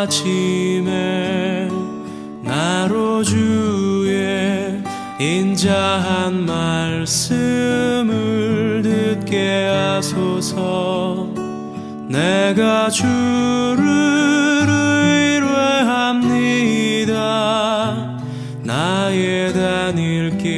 아침에 나로 주의 인자한 말씀을 듣게 하소서. 내가 주를 의뢰합니다. 나의 단일길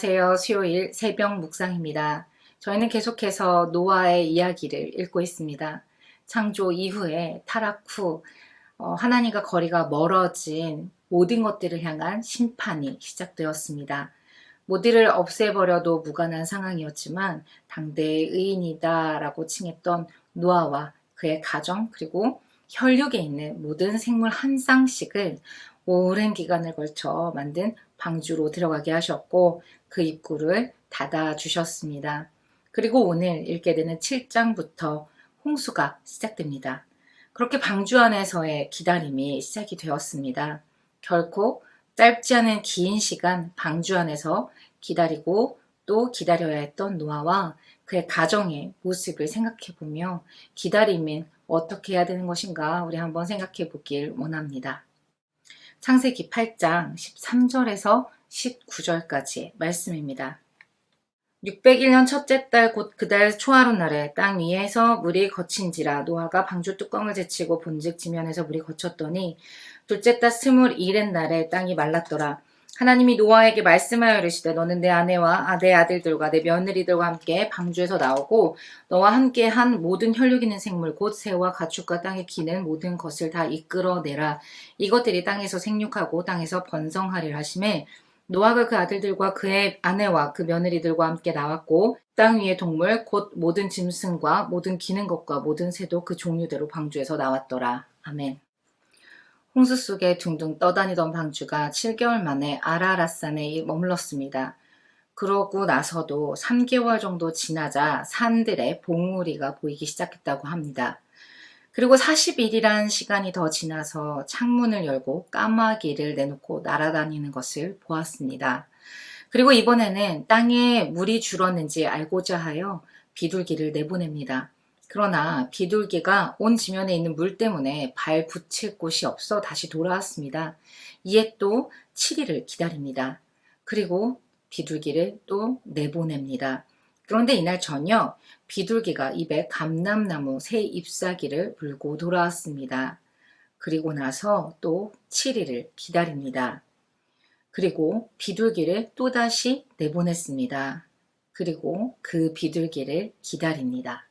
안녕하세요. 수요일 새벽 묵상입니다. 저희는 계속해서 노아의 이야기를 읽고 있습니다. 창조 이후에 타락 후 어, 하나님과 거리가 멀어진 모든 것들을 향한 심판이 시작되었습니다. 모디를 없애버려도 무관한 상황이었지만 당대의 의인이다라고 칭했던 노아와 그의 가정 그리고 혈육에 있는 모든 생물 한 쌍씩을 오랜 기간을 걸쳐 만든 방주로 들어가게 하셨고 그 입구를 닫아 주셨습니다. 그리고 오늘 읽게 되는 7장부터 홍수가 시작됩니다. 그렇게 방주 안에서의 기다림이 시작이 되었습니다. 결코 짧지 않은 긴 시간 방주 안에서 기다리고 또 기다려야 했던 노아와 그의 가정의 모습을 생각해 보며 기다림은 어떻게 해야 되는 것인가 우리 한번 생각해 보길 원합니다. 창세기 8장 13절에서 19절까지 말씀입니다. 601년 첫째 달 곧 그달 초하루 날에 땅 위에서 물이 거친지라 노아가 방주 뚜껑을 제치고 본즉 지면에서 물이 거쳤더니 둘째 달 스물 일의 날에 땅이 말랐더라. 하나님이 노아에게 말씀하여 이르시되 너는 내 아내와 아, 내 아들들과 내 며느리들과 함께 방주에서 나오고 너와 함께 한 모든 혈육 있는 생물 곧 새와 가축과 땅에 기는 모든 것을 다 이끌어내라. 이것들이 땅에서 생육하고 땅에서 번성하리라 하심에 노아가 그 아들들과 그의 아내와 그 며느리들과 함께 나왔고 땅 위의 동물 곧 모든 짐승과 모든 기는 것과 모든 새도 그 종류대로 방주에서 나왔더라. 아멘. 홍수 속에 둥둥 떠다니던 방주가 7개월 만에 아라라산에 머물렀습니다. 그러고 나서도 3개월 정도 지나자 산들에 봉우리가 보이기 시작했다고 합니다. 그리고 40일이란 시간이 더 지나서 창문을 열고 까마귀를 내놓고 날아다니는 것을 보았습니다. 그리고 이번에는 땅에 물이 줄었는지 알고자 하여 비둘기를 내보냅니다. 그러나 비둘기가 온 지면에 있는 물 때문에 발 붙일 곳이 없어 다시 돌아왔습니다. 이에 또 7일을 기다립니다. 그리고 비둘기를 또 내보냅니다. 그런데 이날 저녁 비둘기가 입에 감람나무 새 잎사귀를 물고 돌아왔습니다. 그리고 나서 또 7일을 기다립니다. 그리고 비둘기를 또다시 내보냈습니다. 그리고 그 비둘기를 기다립니다.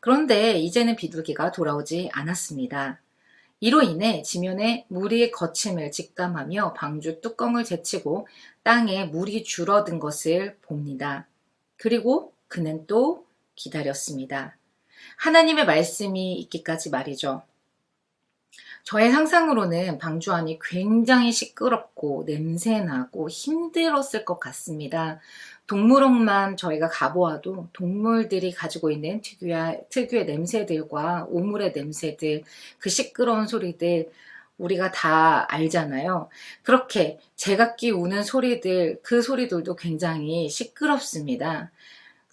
그런데 이제는 비둘기가 돌아오지 않았습니다. 이로 인해 지면에 물이 거침을 직감하며 방주 뚜껑을 제치고 땅에 물이 줄어든 것을 봅니다. 그리고 그는 또 기다렸습니다. 하나님의 말씀이 있기까지 말이죠. 저의 상상으로는 방주 안이 굉장히 시끄럽고 냄새나고 힘들었을 것 같습니다. 동물원만 저희가 가보아도 동물들이 가지고 있는 특유의, 특유의 냄새들과 우물의 냄새들, 그 시끄러운 소리들, 우리가 다 알잖아요. 그렇게 제각기 우는 소리들, 그 소리들도 굉장히 시끄럽습니다.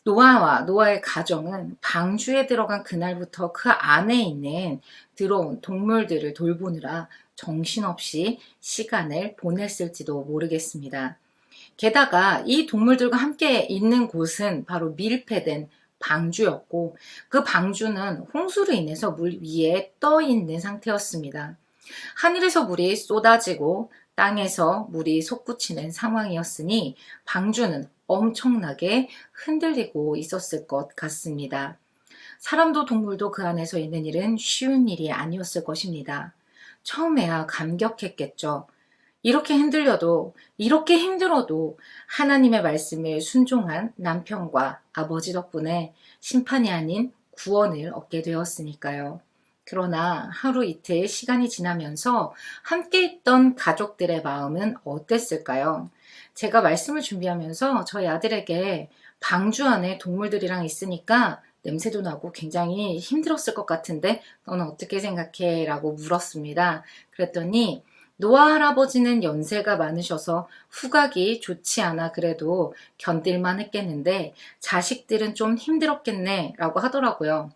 노아와 노아의 가정은 방주에 들어간 그날부터 그 안에 있는 들어온 동물들을 돌보느라 정신없이 시간을 보냈을지도 모르겠습니다. 게다가 이 동물들과 함께 있는 곳은 바로 밀폐된 방주였고 그 방주는 홍수로 인해서 물 위에 떠 있는 상태였습니다. 하늘에서 물이 쏟아지고 땅에서 물이 솟구치는 상황이었으니 방주는 엄청나게 흔들리고 있었을 것 같습니다. 사람도 동물도 그 안에서 있는 일은 쉬운 일이 아니었을 것입니다. 처음에야 감격했겠죠. 이렇게 흔들려도, 이렇게 힘들어도 하나님의 말씀을 순종한 남편과 아버지 덕분에 심판이 아닌 구원을 얻게 되었으니까요. 그러나 하루 이틀 시간이 지나면서 함께 있던 가족들의 마음은 어땠을까요? 제가 말씀을 준비하면서 저희 아들에게 방주 안에 동물들이랑 있으니까 냄새도 나고 굉장히 힘들었을 것 같은데 너는 어떻게 생각해? 라고 물었습니다. 그랬더니 노아 할아버지는 연세가 많으셔서 후각이 좋지 않아 그래도 견딜만 했겠는데 자식들은 좀 힘들었겠네 라고 하더라고요.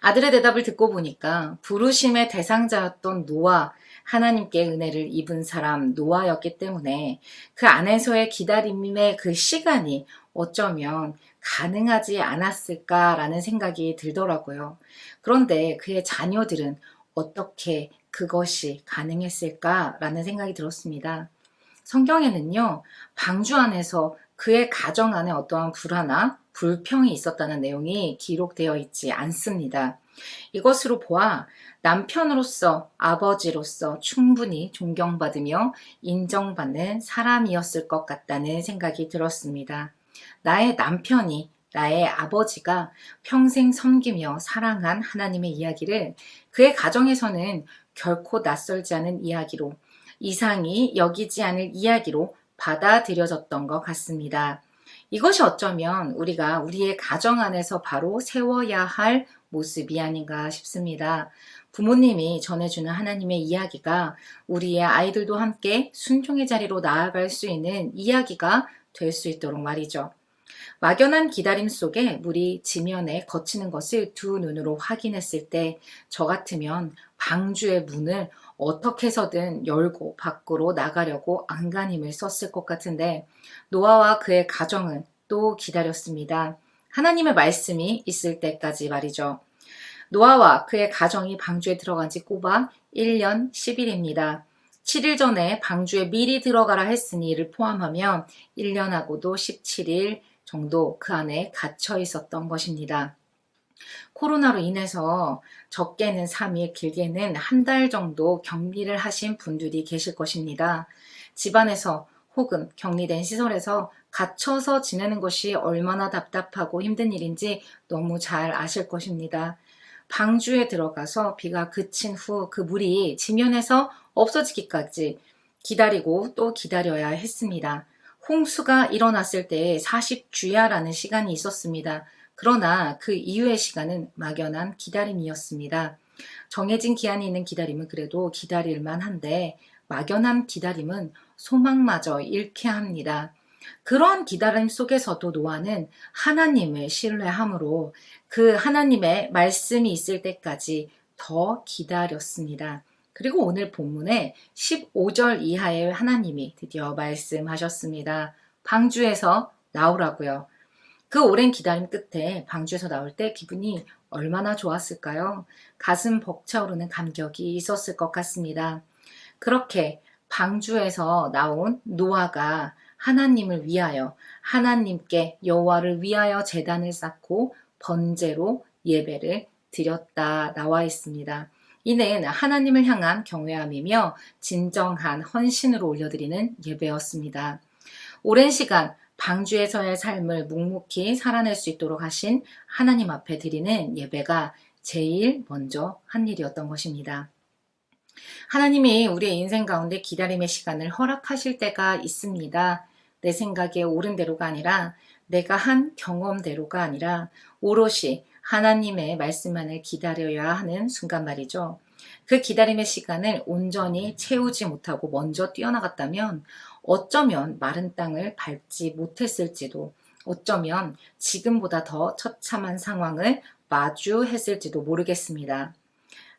아들의 대답을 듣고 보니까 부르심의 대상자였던 노아, 하나님께 은혜를 입은 사람 노아였기 때문에 그 안에서의 기다림의 그 시간이 어쩌면 가능하지 않았을까라는 생각이 들더라고요. 그런데 그의 자녀들은 어떻게 그것이 가능했을까라는 생각이 들었습니다. 성경에는요, 방주 안에서 그의 가정 안에 어떠한 불화나 불평이 있었다는 내용이 기록되어 있지 않습니다. 이것으로 보아 남편으로서 아버지로서 충분히 존경받으며 인정받는 사람이었을 것 같다는 생각이 들었습니다. 나의 남편이 나의 아버지가 평생 섬기며 사랑한 하나님의 이야기를 그의 가정에서는 결코 낯설지 않은 이야기로 이상히 여기지 않을 이야기로 받아들여졌던 것 같습니다. 이것이 어쩌면 우리가 우리의 가정 안에서 바로 세워야 할 모습이 아닌가 싶습니다. 부모님이 전해주는 하나님의 이야기가 우리의 아이들도 함께 순종의 자리로 나아갈 수 있는 이야기가 될 수 있도록 말이죠. 막연한 기다림 속에 물이 지면에 거치는 것을 두 눈으로 확인했을 때 저 같으면 방주의 문을 어떻게 해서든 열고 밖으로 나가려고 안간힘을 썼을 것 같은데 노아와 그의 가정은 또 기다렸습니다. 하나님의 말씀이 있을 때까지 말이죠. 노아와 그의 가정이 방주에 들어간 지 꼬박 1년 10일입니다. 7일 전에 방주에 미리 들어가라 했으니 이를 포함하면 1년하고도 17일 정도 그 안에 갇혀 있었던 것입니다. 코로나로 인해서 적게는 3일, 길게는 한 달 정도 격리를 하신 분들이 계실 것입니다. 집안에서 혹은 격리된 시설에서 갇혀서 지내는 것이 얼마나 답답하고 힘든 일인지 너무 잘 아실 것입니다. 방주에 들어가서 비가 그친 후 그 물이 지면에서 없어지기까지 기다리고 또 기다려야 했습니다. 홍수가 일어났을 때 40주야라는 시간이 있었습니다. 그러나 그 이후의 시간은 막연한 기다림이었습니다. 정해진 기한이 있는 기다림은 그래도 기다릴만 한데 막연한 기다림은 소망마저 잃게 합니다. 그런 기다림 속에서도 노아는 하나님을 신뢰함으로 그 하나님의 말씀이 있을 때까지 더 기다렸습니다. 그리고 오늘 본문에 15절 이하의 하나님이 드디어 말씀하셨습니다. 방주에서 나오라고요. 그 오랜 기다림 끝에 방주에서 나올 때 기분이 얼마나 좋았을까요? 가슴 벅차오르는 감격이 있었을 것 같습니다. 그렇게 방주에서 나온 노아가 하나님을 위하여 하나님께 여호와를 위하여 제단을 쌓고 번제로 예배를 드렸다 나와 있습니다. 이는 하나님을 향한 경외함이며 진정한 헌신으로 올려드리는 예배였습니다. 오랜 시간 방주에서의 삶을 묵묵히 살아낼 수 있도록 하신 하나님 앞에 드리는 예배가 제일 먼저 한 일이었던 것입니다. 하나님이 우리의 인생 가운데 기다림의 시간을 허락하실 때가 있습니다. 내 생각에 옳은 대로가 아니라 내가 한 경험대로가 아니라 오롯이 하나님의 말씀만을 기다려야 하는 순간 말이죠. 그 기다림의 시간을 온전히 채우지 못하고 먼저 뛰어나갔다면 어쩌면 마른 땅을 밟지 못했을지도 어쩌면 지금보다 더 처참한 상황을 마주했을지도 모르겠습니다.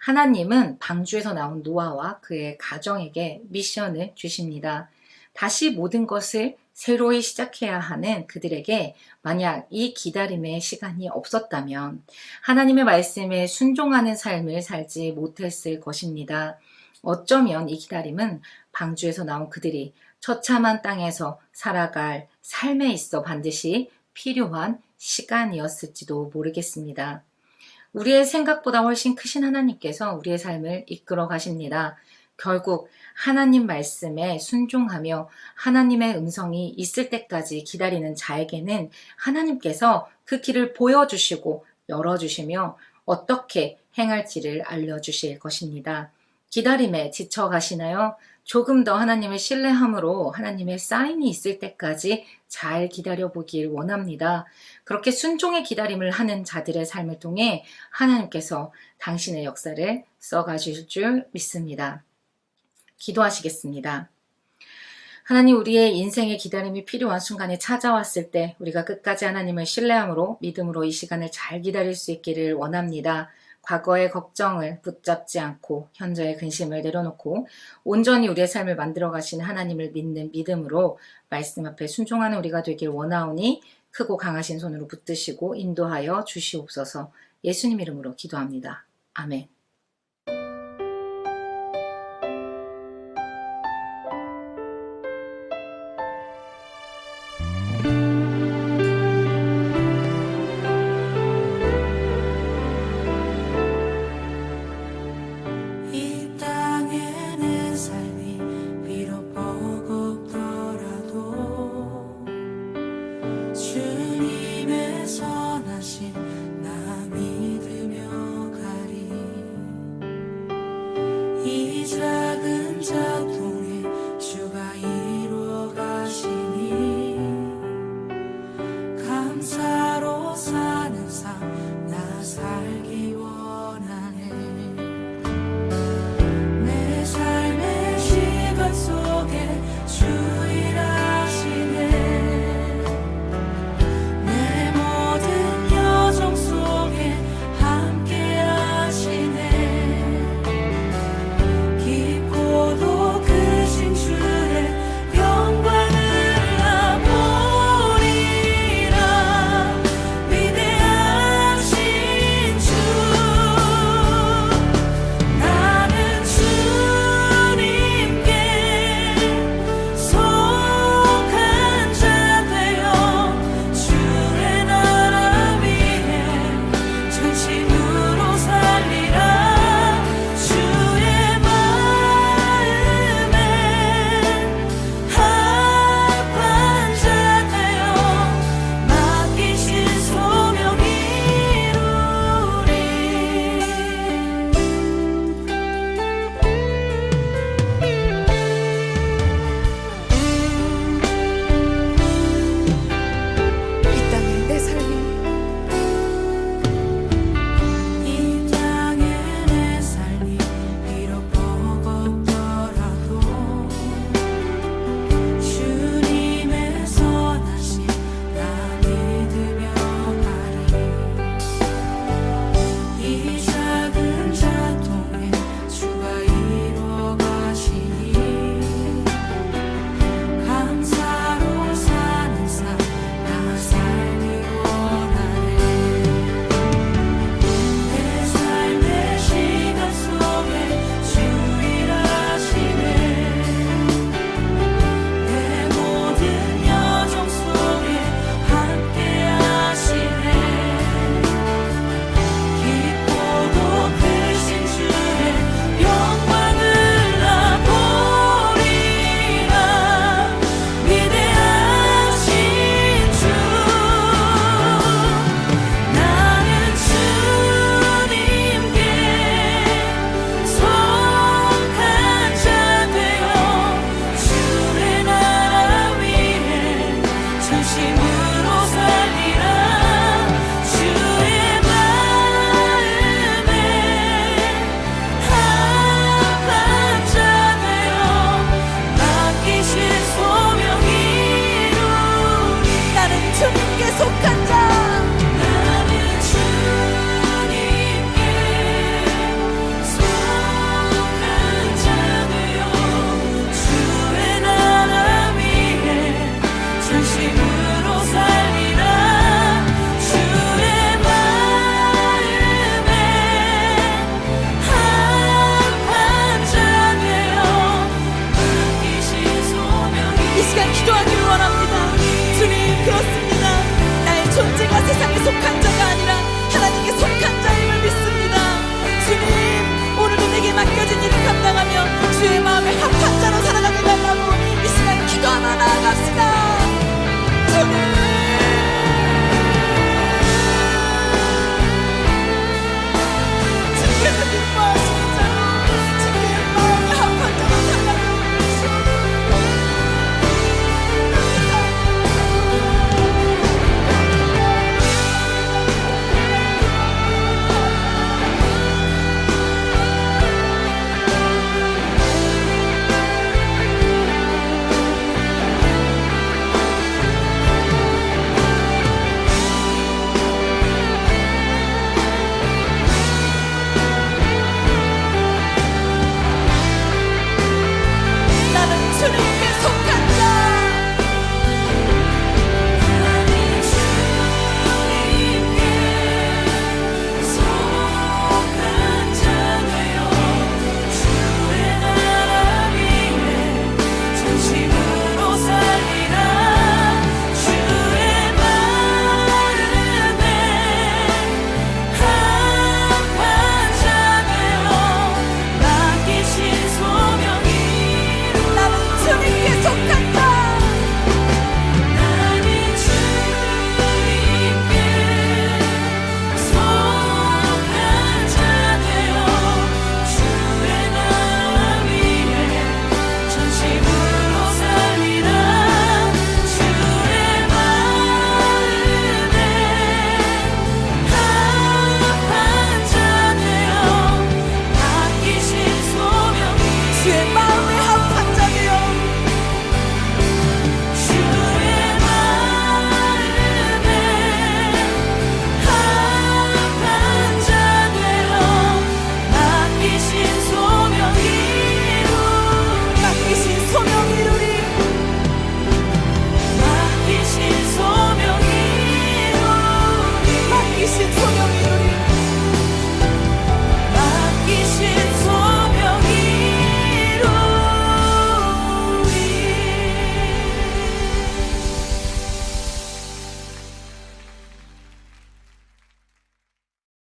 하나님은 방주에서 나온 노아와 그의 가정에게 미션을 주십니다. 다시 모든 것을 새로이 시작해야 하는 그들에게 만약 이 기다림의 시간이 없었다면 하나님의 말씀에 순종하는 삶을 살지 못했을 것입니다. 어쩌면 이 기다림은 방주에서 나온 그들이 처참한 땅에서 살아갈 삶에 있어 반드시 필요한 시간이었을지도 모르겠습니다. 우리의 생각보다 훨씬 크신 하나님께서 우리의 삶을 이끌어 가십니다. 결국 하나님 말씀에 순종하며 하나님의 음성이 있을 때까지 기다리는 자에게는 하나님께서 그 길을 보여주시고 열어주시며 어떻게 행할지를 알려주실 것입니다. 기다림에 지쳐 가시나요? 조금 더 하나님을 신뢰함으로 하나님의 사인이 있을 때까지 잘 기다려 보길 원합니다. 그렇게 순종의 기다림을 하는 자들의 삶을 통해 하나님께서 당신의 역사를 써가실 줄 믿습니다. 기도하시겠습니다. 하나님 우리의 인생의 기다림이 필요한 순간에 찾아왔을 때 우리가 끝까지 하나님을 신뢰함으로 믿음으로 이 시간을 잘 기다릴 수 있기를 원합니다. 과거의 걱정을 붙잡지 않고 현재의 근심을 내려놓고 온전히 우리의 삶을 만들어 가시는 하나님을 믿는 믿음으로 말씀 앞에 순종하는 우리가 되길 원하오니 크고 강하신 손으로 붙드시고 인도하여 주시옵소서 예수님 이름으로 기도합니다. 아멘. times 出现。